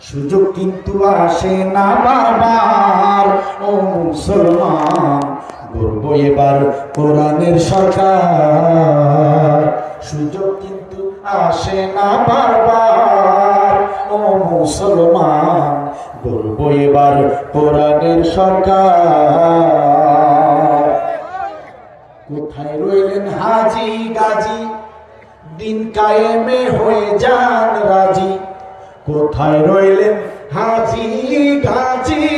সুযোগ কিন্তু আসে না বারবার। ও মুসলমান, গর্ব এবার কোরআনের সরকার। সুযোগ কিন্তু আসে না বারবার। ও মুসলমান, গর্ব এবার কোরআনের সরকার। কোথায় রইলেন হাজি গাজী? দিন কায়েমে হয়ে যান রাজি। কোথায় রইলেন? হাজি গাজী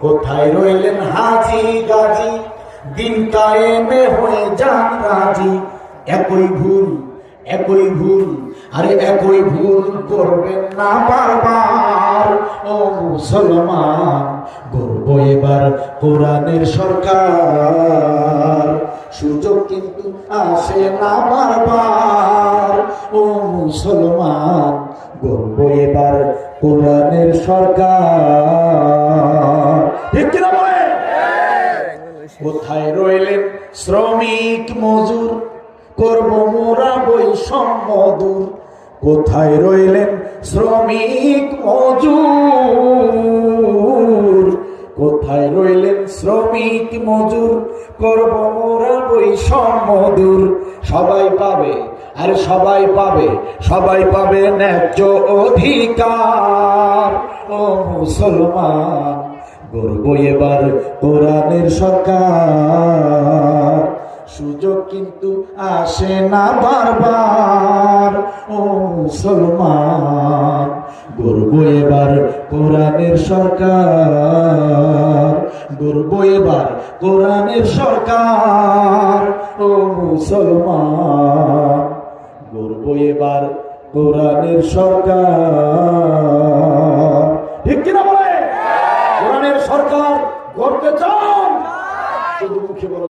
কোথায় রইলেন হাজি, গাজি? দিন কায়েমে হয়ে যান রাজি। একই ভুল একই ভুল, আরে একই ভুল করবেন না বারবার। ও মুসলমান গর্ব এবার কোরআনের সরকার। সুযোগ কিন্তু আসে না বারবার। ও মুসলমান গর্ব এবার কোরআনের সরকার। কোথায় রইলেন শ্রমিক মজুর? করব মোরা বৈষম্য দূর। কোথায় রইলেন শ্রমিক মজুর? কোথায় রইলেন শ্রমিক মজুর? করব মোরা বৈষম্য দূর সবাই পাবে, আর সবাই পাবে সবাই পাবে ন্যায্য অধিকার। ও মুসলমান গর্ব এবার কোরআনের সরকার। সুযোগ কিন্তু আসে না বারবার, ও মুসলমান। গর্ব এবার কোরআনের সরকার। গর্ব এবার কোরআনের সরকার, ও মুসলমান। গর্ব এবার কোরআনের সরকার। ঠিক কিনা বলে কোরআনের সরকার গড়তে চান। শুধু মুখে বলো